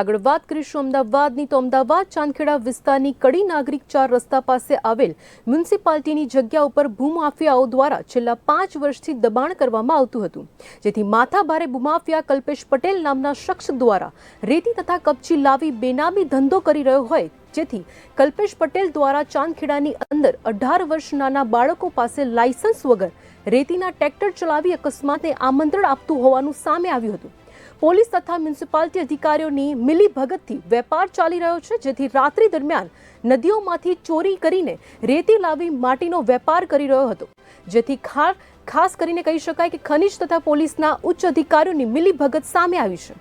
આગળ વાત કરીશું અમદાવાદની. તો અમદાવાદ ચાંદખેડા વિસ્તારની કડી નાગરિક ચાર રસ્તા પાસે આવેલ મ્યુનિસિપાલિટીની જગ્યા ઉપર ભૂમાફિયાઓ દ્વારા છેલ્લા પાંચ વર્ષથી દબાણ કરવામાં આવતું હતું. જેથી માથાભારે ભૂમાફિયા કલ્પેશ પટેલ નામના શખ્સ દ્વારા રેતી તથા કપચી લાવી બેનામી ધંધો કરી રહ્યો હોય. જેથી કલ્પેશ પટેલ દ્વારા ચાંદખેડાની અંદર અઢાર વર્ષ નાના બાળકો પાસે લાયસન્સ વગર રેતીના ટ્રેક્ટર ચલાવી અકસ્માતે આમંત્રણ આપતું હોવાનું સામે આવ્યું હતું. પોલીસ તથા મ્યુનિસિપાલિટી અધિકારીઓની મિલીભગતથી વેપાર ચાલી રહ્યો છે જેથી રાત્રિ દરમિયાન નદીઓમાંથી ચોરી કરીને રેતી લાવી માટીનો વેપાર કરી રહ્યો હતો. જેથી ખાર ખાસ કરીને કહી શકાય કે ખનિજ તથા પોલીસના ઉચ્ચ અધિકારીઓની મિલીભગત સામે આવી છે.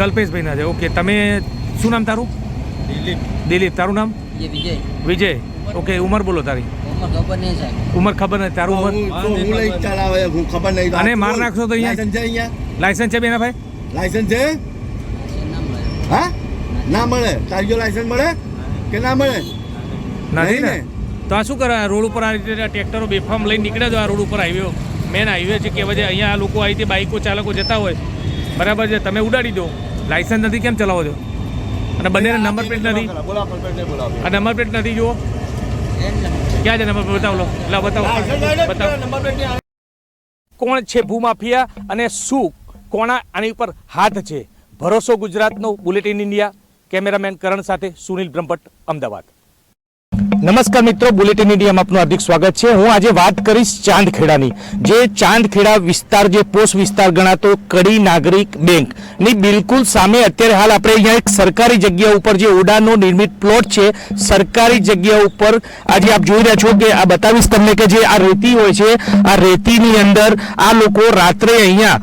કલ્પેશભાઈના છે. ઓકે તમે શું નામ તારું? દિલીપ. દિલીપ. તારું નામ? વિજય. વિજય. ઓકે ઉંમર બોલો તારી. ઉમર ખબર નહીં તારું ઉમર? ખબર નહીં. અને માર નાખશો તો અહીંયા? લાયસન્સ છે બેના ભાઈ? લાયસન્સ છે? હા? ના મળે? તારીઓ લાયસન્સ મળે? કે ના મળે? નહીં ને. તો આ શું કરે? રોડ ઉપર આ રીતે ટ્રેક્ટરો બેફામ લઈને નીકળ્યા તો આ રોડ ઉપર આવ્યો મેન હાઈવે છે કે વજે અહીંયા આ લોકો આવી રીતે બાઇકો ચાલકો જતા હોય. બરાબર છે? તમે ઉડાડી દો. લાયસન્સ નથી કેમ ચલાવો છો? અને બંનેને નંબર પ્લેટ નથી? આ નંબર પ્લેટ નથી જુઓ. ક્યાં છે? નંબર બતાવો લો લા બતાવો. બતાવો. નંબર કોણ છે ભૂમાફિયા અને શું કોણા આની ઉપર હાથ છે? ભરોસો ગુજરાતનો બુલેટિન ઇન્ડિયા કેમેરામેન કરણ સાથે સુનિલ બ્રહ્મભટ્ટ અમદાવાદ. નમસ્કાર મિત્રો, બુલેટિન ઇન્ડિયામાં આપનું હાર્દિક સ્વાગત છે. હું આજે વાત કરીશ ચાંદખેડાની. જે ચાંદખેડા વિસ્તાર, જે પોસ્ટ વિસ્તાર ગણાતો કડી નાગરિક બેંક. ની બિલકુલ સામે અત્યારે હાલ આપણે અહીંયા એક સરકારી જગ્યા ઉપર જે ઓડાનો નિર્મિત પ્લોટ છે, સરકારી જગ્યા ઉપર આજે આપ જોઈ રહ્યા છો કે આ બતાવીશ તમને કે જે આ રેતી હોય છે, આ રેતીની અંદર આ લોકો રાત્રે અહીંયા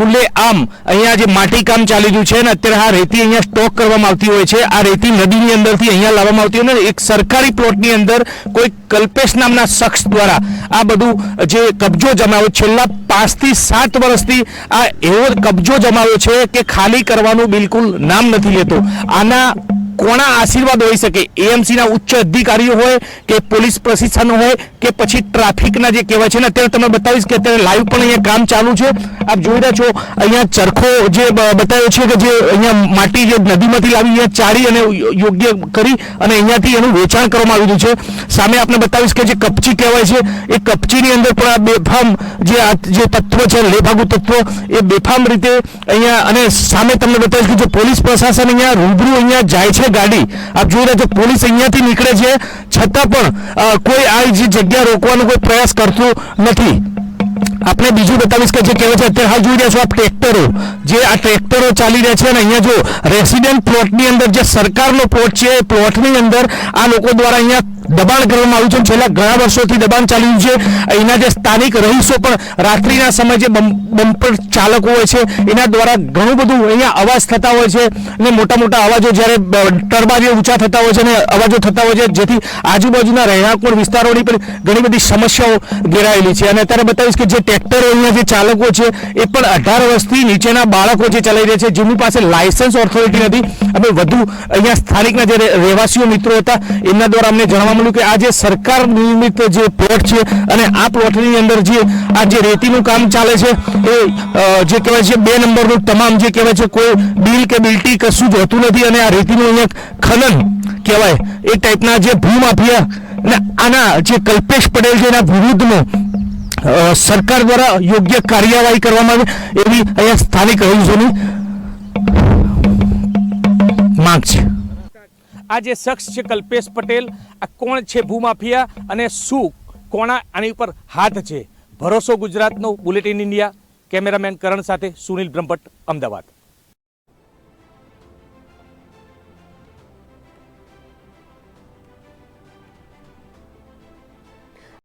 ખુલ્લે આમ અહીંયા જે માટી કામ ચાલી રહ્યું છે ને અત્યારે આ રેતી અહીંયા સ્ટોક કરવામાં આવતી હોય છે. આ રેતી નદીની અંદરથી અહીંયા લાવવામાં આવતી હોય ને એક સરકારી પ્લોટની અંદર કોઈ કલ્પેશ નામના શખ્સ દ્વારા આ બધું જે કબજો જમાવ્યો છેલ્લા પાંચથી સાત વર્ષથી આ એવો કબજો જમાવ્યો છે કે ખાલી કરવાનું બિલકુલ નામ નથી લેતો. આના કોના આશીર્વાદ હોઈ શકે? એએમસીના ઉચ્ચ અધિકારીઓ હોય કે પોલીસ પ્રશિક્ષણ હોય કે પછી ટ્રાફિકના જે કહેવાય છે ને, અત્યારે તમે બતાવીશ કે અત્યારે લાઈવ પણ અહીંયા કામ ચાલુ છે. આપ જોઈ રહ્યા છો, અહીંયા ચરખો જે બતાવ્યો છે કે જે અહીંયા માટી જે નદીમાંથી લાવી અહીંયા ચાળી અને યોગ્ય કરી અને અહીંયાથી એનું વેચાણ કરવામાં આવ્યું છે. સામે આપણે બતાવીશ કે જે કપચી કહેવાય છે, એ કપચીની અંદર પણ આ બેફામ જે આ જે તત્વ છે, લેભાગુ તત્વો, એ બેફામ રીતે અહીંયા અને સામે તમને બતાવીશ કે જે પોલીસ પ્રશાસન અહીંયા રૂબરૂ અહીંયા જાય છે ગાડી. આપ જોઈ રહ્યા છો, પોલીસ અહીંયાથી નીકળે છે. છતાં પણ કોઈ આ જે જગ્યા રોકવાનો કોઈ પ્રયાસ કરતું નથી. આપણે બીજું બતાવીશ કે જે કહેવાય છે, અત્યારે હાલ જોઈ રહ્યા છો આ ટ્રેક્ટરો. જે આ ટ્રેક્ટરો ચાલી રહ્યા છે અને અહીંયા જો રેસિડેન્ટ પ્લોટની અંદર જે સરકારનો પ્લોટ છે, એ પ્લોટની અંદર આ લોકો દ્વારા અહીંયા દબાણ કરવામાં આવ્યું છે છેલ્લા ઘણા વર્ષોથી દબાણ ચાલી રહ્યું છે. અહીંના જે સ્થાનિક રહીશો પણ રાત્રિના સમયે જે બમ- બમ્પર ચાલકો હોય છે, એના દ્વારા ઘણું બધું અહીંયા અવાજ થતા હોય છે અને મોટા મોટા અવાજો જ્યારે બ- ઊંચા થતા હોય છે અને અવાજો થતા હોય છે, જેથી આજુબાજુના રહેણાંક વિસ્તારોની પણ ઘણી બધી સમસ્યાઓ ઘેરાયેલી છે. અને અત્યારે બતાવીશ કે જે ટ્રેક્ટરો જે ચાલકો છે, એ પણ અઢાર વર્ષથી નીચેના બાળકો જે ચલાવી રહ્યા છે, જેમની પાસે લાયસન્સ ઓથોરિટી નથી. અમે વધુ અહીંયા સ્થાનિકના જે રહેવાસીઓ મિત્રો હતા, એમના દ્વારા અમને જાણવા મળ્યું કે આ જે સરકાર નિર્મિત જે પ્લોટ છે અને આ પ્લોટની અંદર જે, આ જે રેતીનું કામ ચાલે છે, એ જે કહેવાય છે, બે નંબરનું તમામ જે કહેવાય છે, કોઈ બિલ કે બિલ્ટી કશું જ હોતું નથી અને આ રેતીનું અહીંયા ખનન કહેવાય, એ ટાઈપના જે ભૂમાફિયા અને આના જે કલ્પેશ પટેલ છે એના વિરુદ્ધનું સરકાર દ્વારા યોગ્ય કાર્યવાહી કરવામાં આવે એવી અહીંયા સ્થાનિક રહીશોની માંગ છે. આ જે શખ્સ છે કલ્પેશ પટેલ. આ કોણ છે ભૂમાફિયા અને શું કોણા આની ઉપર હાથ છે? ભરોસો ગુજરાતનો બુલેટિન ઇન્ડિયા કેમેરામેન કરણ સાથે સુનિલ બ્રહ્મભટ્ટ, અમદાવાદ.